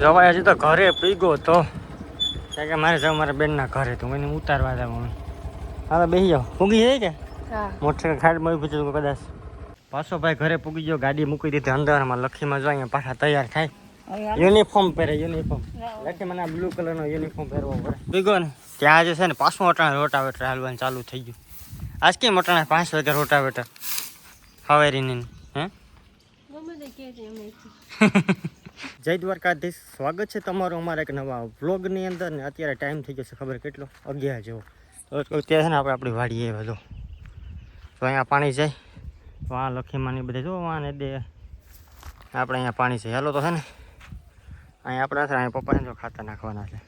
જવાય હજી તો ઘરે પીગો તો. કે મારે જવા મારા બેનના ઘરે તો એને ઉતારવા જવાનું હા તો બેસી જાઓ. પૂગી જાય કે? હા. ખાડ મળી પૂછ્યું કદાચ. પાછો ભાઈ ઘરે પૂગી ગયો ગાડી મૂકી દીધી અંદરમાં લખીમાં જો અહીંયા પાછા તૈયાર થાય. યુનિફોર્મ પહેરે યુનિફોર્મ. લખી મને બ્લુ કલરનો યુનિફોર્મ પહેરવો પડે. પીગો ને ત્યાં જે છે ને પાછું અટાણે રોટાવેટર હાલવાનું ચાલુ થઈ ગયું. આજ કેમ અટાણે પાંચ વાગે રોટાવેટર? હવેરીની હે? જય દ્વારકાધીશ. સ્વાગત છે તમારું અમારા એક નવા વ્લોગની અંદર ને અત્યારે ટાઈમ થઈ ગયો છે ખબર કેટલો? અગિયાર જેવો. અત્યારે છે ને આપણે આપણી વાડીએ બધો તો અહીંયા પાણી જાય. વાં લખીમાની બધે જો વાં ને દે આપણે અહીંયા પાણી છે. હેલો તો છે ને. અહીંયા આપણે છે અહીંયા પપ્પાને જો ખાતર નાખવાના છે.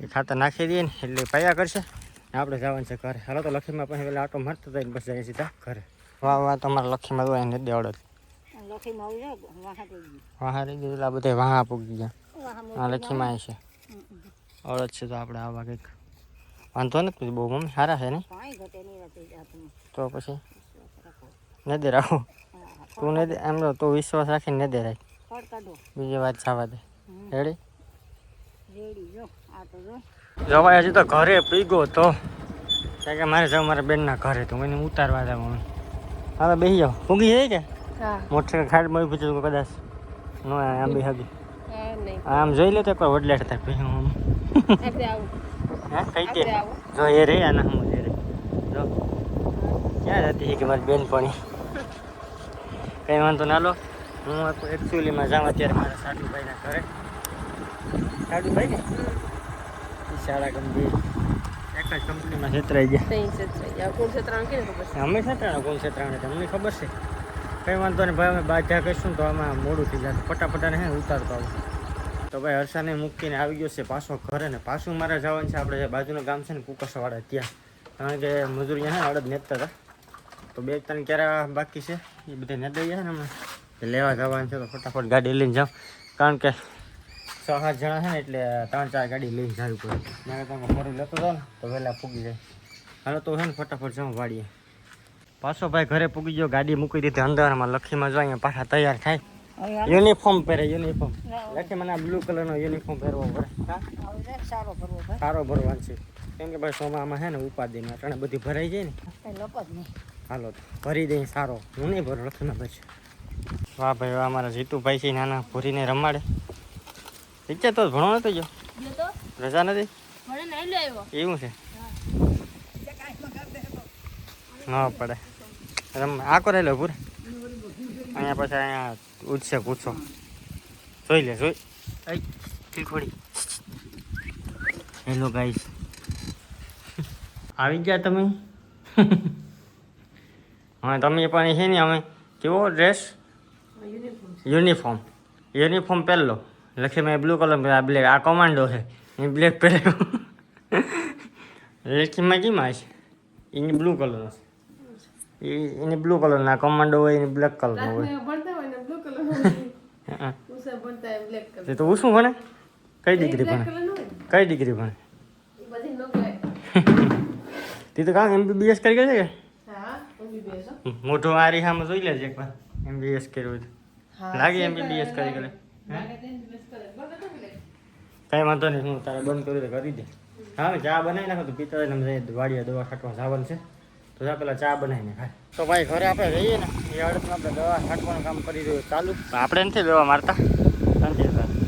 એ ખાતર નાખી દઈએ ને, એટલે પૈયા કરશે. આપણે જવાનું છે ઘરે. હાલો તો લખીમાં પછી પેલા આટો મારતો થાય બસ જાય સીધા ઘરે. વાહ વાહ, તમારા લખીમાં તો એને દેવડત લખીમાં આવી જાય વાહા થઈ ગયું વાહ રહી ગયેલા બધા વાહ પૂગી ગયા. આ લખીમાં અહીં છે અડદ છે તો આપણે આવા કંઈક. વાંધો નથી બહુ મમ્મી સારા છે ને? તો પછી ન દે રાખો. તું ને દે એમ તો તું વિશ્વાસ રાખીને ન દે રાખ. બીજી વાત જવા દે. રેડી જવાય હજી તો ઘરે પીગો તો. કારણ કે મારે જવું મારા બેનના ઘરે તો એને ઉતારવા જવાનું હા હવે બેસી જાઓ. પૂગી જાય કે? મોટરસાઇકલ ખાડ ઊભી છે કદાચ નો આમ બી હગી હા આમ જોઈ લે તો એકવાર વડલેટ થાય પછી હું હે કઈ કે? જો એ રે આના હું એ રે. જો. ક્યાં છે કે મારી બેનપણી? કંઈ વાંધો ના લો. હું એકચ્યુઅલીમાં જાઉં અત્યારે મારા સાડુભાઈના ઘરે. સાડુભાઈ ને? શાળા ગંભીર. એક જ કંપનીમાં છેતરાઈ ગયા. સહી છે કોણ છેતરાણા અમને ખબર છે. કંઈ વાંધો નહીં ભાઈ, અમે બાધા કરીશું તો આમાં મોડું થઈ જાય. ફટાફટાને હે ઉતારતો આવું. તો ભાઈ હર્ષાને મૂકીને આવી ગયો છે પાછો ઘરે ને પાછું મારે જવાનું છે, આપણે બાજુનું ગામ છે ને કુકસવાડા ત્યાં. કારણ કે મજૂરી હે અડદ નેતા હતા. તો બે ત્રણ ક્યારે બાકી છે, એ બધા ને દઈએ ને અમે. લેવા જવાનું છે તો ફટાફટ ગાડી લઈને જાઉં. કારણ કે છ સાત જણા છે ને એટલે ત્રણ ચાર ગાડી લઈને જવી પડે. મારે તમે ફરી લેતો હતો ને, તો વહેલા પૂગી જાય. હાલો તો હે ને ફટાફટ જાઉં વાડીએ. પાછો ભાઈ ઘરે પૂગી ગયો ગાડી મૂકી દીધી અંદરમાં લખીમાં જો અહીંયા પાછા તૈયાર થાય. યુનિફોર્મ પહેરે યુનિફોર્મ લખી મને બ્લુ કલરનો યુનિફોર્મ પહેરવો પડે. સારો ભરવો સારો ભરવાનો છે. કેમ કે ભાઈ સોમામાં છે ને ઉપાધિને અટાણે બધી ભરાઈ જાય ને. લોકો જ નહીં. હાલો ભરી દઈ સારો. હું નહીં ભરું લખીમાં પછી વાહ ભાઈ વાહ મારા જીતુભાઈ છે નાના ભૂરીને રમાડે. ઠીક તો ભણો નતો ગયો. રજા નથી? એવું છે? ન પડે. રમ આકો રહેલો પૂરે અહીંયા પછી અહીંયા ઉછશે પૂછો. જોઈ લે જોઈ. આઈ હેલો ગાઈસ આવી ગયા તમે? હા તમે પણ છે ને અમે. કેવો ડ્રેસ યુનિફોર્મ યુનિફોર્મ પહેરલો. લખી મેં બ્લુ કલર આ બ્લેક આ કમાન્ડો છે. એ બ્લેક પહેર્યો. લખીમાં કેમાં છે એની બ્લુ કલર છે એ એને બ્લુ કલરના કમાન્ડો હોય એને બ્લેક કલરનો હોય. ભણતા હોય ને બ્લુ કલર હા. ઉષા ભણતા હોય બ્લેક કલર તે તો શું ભણે? કઈ ડિગ્રી ભણે? કઈ ડિગ્રી ભણે? એ બધી નો તે તો કાં એમબીબીએસ કરી ગયા છે કે? હા હો. મોટો આરી સામે જોઈ લેજે એકવાર એમબીબીએસ કર્યું હોય લાગે એમબીબીએસ કરી લે કઈ વાંધો નહીં હું તારે બંધ કરી દે કરી દે. હા ચા બનાવી નાખો તો પિતા વાડીએ દવા છાંટવા જવાનું છે. તો પેલા ચા બનાવીને ખાય. તો ભાઈ ઘરે આપણે રહીએ ને એ અડદમાં આપણે દવા છાંટવાનું કામ કરી રહ્યું ચાલુ. આપણે નથી દવા મારતા? સંજયભાઈ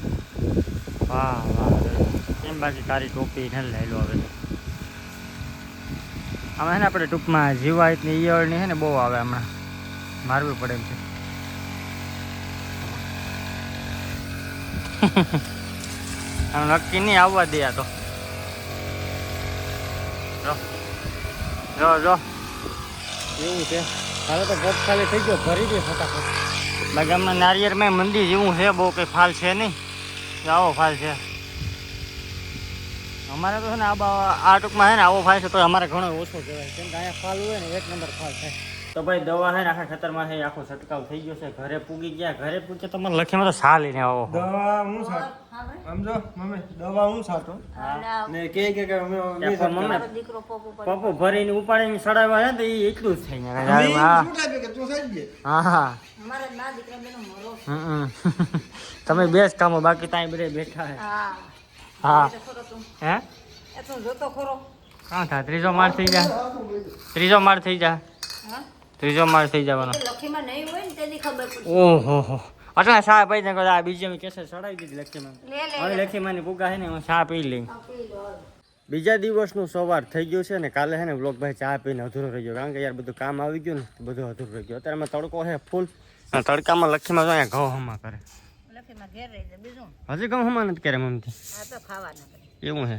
વાહ વાહ એમ બાકી તારી ટોપી ને લઈ આવે હવે આમાં છે ને આપણે ટૂંકમાં જીવાયતની ઈયળની છે ને બહુ આવે હમણાં. મારવી પડે એમ છે. આમ નક્કી નહીં આવવા દે આ તો. જો જો જો. એવું છે. હાલો તો ગપ ખાલી થઈ ગયો. ભરી દે ફટાફટ. બાકી નારિયેરમાં મંદિર જેવું છે, બહુ કંઈ ફાલ છે નહીં. આવો ફાલ છે. અમારે તો છે ને આ ટૂંકમાં છે ને આવો ફાલ છે તો અમારે ઘણો ઓછો કહેવાય. કેમ કે અહીંયા ફાલ હોય ને, એક નંબર ફાલ થાય. તો ભાઈ દવા છે ને આખા ખેતરમાં છે આખો છંટકાવ થઈ ગયો છે ઘરે પૂગી ગયા ઘરે પૂગે તો મને લખીમાં તો સા લઈને આવો. દવા હું સાટ? સમજો મમ્મી દવા હું સાટો? ને કે કે કે અમે મમ્મી દીકરો પોપો પોપો પપ્પો ભરીને ઉપાડીને સડાવ્યા છે ને તો એ એટલું જ થઈ જાય હા. હા હા. અમારા ના દીકરા બેનો મરો તમે બેસ કામો બાકી ત્યાં બરે બેઠા હે. હા. હા. એ તો ખરો તું. હે? એ તો જોતો ખરો. કાં થા ત્રીજો માળ થઈ જા. ત્રીજો માળ થઈ જા. હા? ત્રીજો માળ થઈ જવાનો. લખીમાં નહીં હોય ને તેથી ખબર ઓહો હો. અટલા શા પી ને આ બીજી મેં કેસે ચડાવી દીધી લખીમાં. હવે લખીમાંની પુગા છે ને હું ચા પી લઈ. બીજા દિવસનું સવાર થઈ ગયું છે ને કાલે છે ને બ્લોક ભાઈ ચા પીને અધૂરો રહી ગયો. કારણ કે યાર બધું કામ આવી ગયું ને બધું અધૂરું રહી ગયું. અત્યારે તડકો છે ફૂલ તડકામાં લખીમાં અહીંયા ઘઉં હમા કરે. લખીમાં હજી ઘઉં હમા નથી કરે મમ્મી આ તો ખાવાના કરે એવું છે.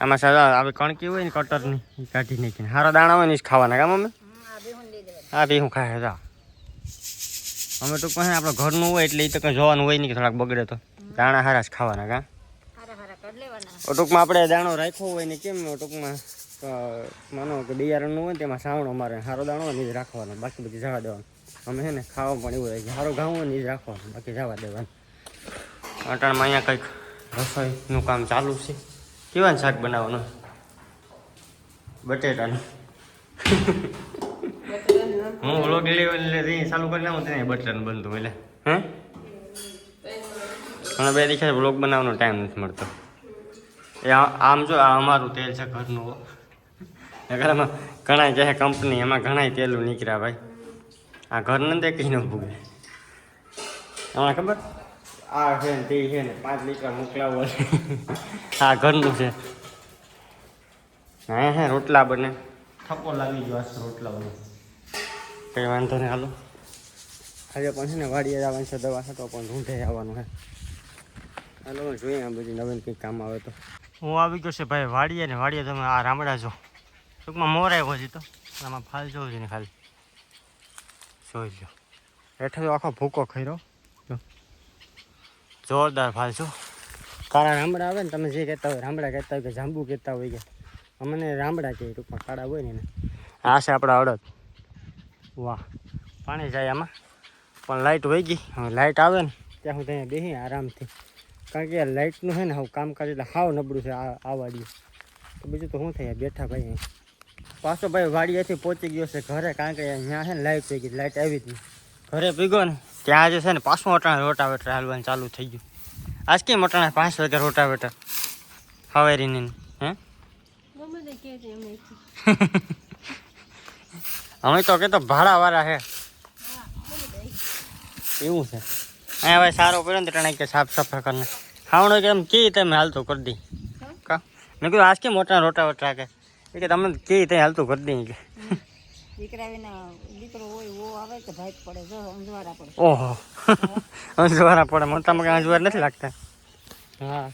આમાં સાદા આવી કણકી હોય ને કટરની કાઢી નાખીને. સારા દાણા હોય ને જ ખાવાના કા મમ્મી? હા બી હું ખાય જા અમે તો કહે આપણે ઘરનું હોય એટલે એ તો કંઈ જોવાનું હોય નહીં કે થોડાક બગડે તો. દાણા હારા જ ખાવાના કા? ટૂંકમાં આપણે દાણો રાખ્યો હોય ને કેમ ટૂંકમાં માનો કે બિયારણનું હોય ને તેમાં સાવણો મારે સારો દાણો હોય ને જ રાખવાનો બાકી બધી જવા દેવાનું. અમે છે ને ખાવા પણ એવું હોય સારો ઘાવ હોય ને જ રાખવાનું બાકી જવા દેવાનું. અટાણમાં અહીંયા કંઈક રસોઈનું કામ ચાલુ છે. કેવાનું શાક બનાવવાનું? બટેટાનું. હું વ્લોગ ડિલિવરી ચાલુ કરી લઉં તેને બટન બનતું એટલે હે? મને બે દિવસે વ્લોગ બનાવવાનો ટાઈમ નથી મળતો. એ આ- આમ જો આ અમારું તેલ છે ઘરનું ઘરમાં ઘણા કહે કંપની એમાં ઘણા તેલું નીકળ્યા ભાઈ. આ ઘર નથી કઈ ન ભૂગે. હમણાં ખબર? આ છે ને તે છે ને પાંચ લીટર મોકલાવો. આ ઘરનું છે. હા હે રોટલા બને. થપ્પો લાગી ગયો રોટલા બને. કંઈ વાંધો નહીં હાલો. આજે પણ છે ને વાડીએ જવાનું છે દવા તો પણ ઢૂંઢે આવવાનું છે હાલો જોઈએ આ બધી નવીન કંઈક કામ આવે તો. હું આવી ગયો છે ભાઈ વાડીએ ને વાડીએ તમે આ રામડા જો. ટૂંકમાં મોર આવ્યો છે તો. આમાં ફાલ જોવું છે ને ખાલી. જોઈ લો હેઠળ આખો ભૂકો ખર્યો જોરદાર ફાલ છો કાળા રામડા આવે ને તમે જે કહેતા હોય રામડા કહેતા હોય કે જાંબુ કહેતા હોય કે અમને રામડા કહે ટૂંકમાં કાળા હોય ને આ છે આપણા અડદ. વાહ પાણી જાય આમાં. પણ લાઇટ વહી ગઈ. હવે લાઇટ આવે ને ત્યાં સુધી ત્યાં બેસી આરામથી. કારણ કે લાઇટનું છે ને હવે કામકાજ એટલે હાવ નબળું છે આ આ વાડીએ. તો બીજું તો શું થાય બેઠા ભાઈ. પાછો ભાઈ વાડીએથી પહોંચી ગયો છે ઘરે કારણ કે અહીંયા છે ને લાઇટ થઈ ગઈ લાઇટ આવી જ નહીં ઘરે પીગો ને ત્યાં આજે છે ને પાછું અટાણે રોટાવેટર હાલવાનું ચાલુ થઈ ગયું. આજ કેમ અટાણે પાંચ વાગે રોટાવેટર? હવેરીની હે? અમે તો કે તો ભાડાવાળા હે. એવું છે. અહીંયા ભાઈ સારો પડ્યો ને ત્રણે કે સાફ સફાઈ કરીને. ખાવણો કે એમ કે તમે હાલતું કરી દી. કા? મેં કીધું આજ કે મોટા રોટા વટા કે? એ કે તમે કે તે હાલતું કરી દી. કે દીકરા વિના દીકરો હોય વો આવે કે ભાઈ પડે? જો અંજવારા પડે. ઓહો. અંજવારા પડે. મોટામાં કંઈ અંજવાર નથી લાગતા. હા.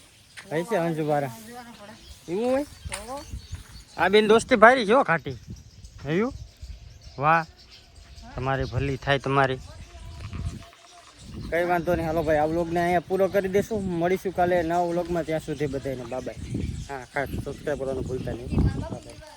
કઈ છે અંજવારા. અંજવારા પડે એવું હોય? તો? આ બેન દોસ્તી ભારી છે હો ખાટી. એવું વાહ. તમારી ભલી થાય તમારી. કઈ વાંધો નહીં. હાલો ભાઈ, આ વ્લોગને અહીંયા પૂરો કરી દેશું. મળીશું કાલે નવા વ્લોગમાં. ત્યાં સુધી બધાને બાબાય હા, ખાસ સબસ્ક્રાઈબ કરવાનું ભૂલતા નહીં. બાય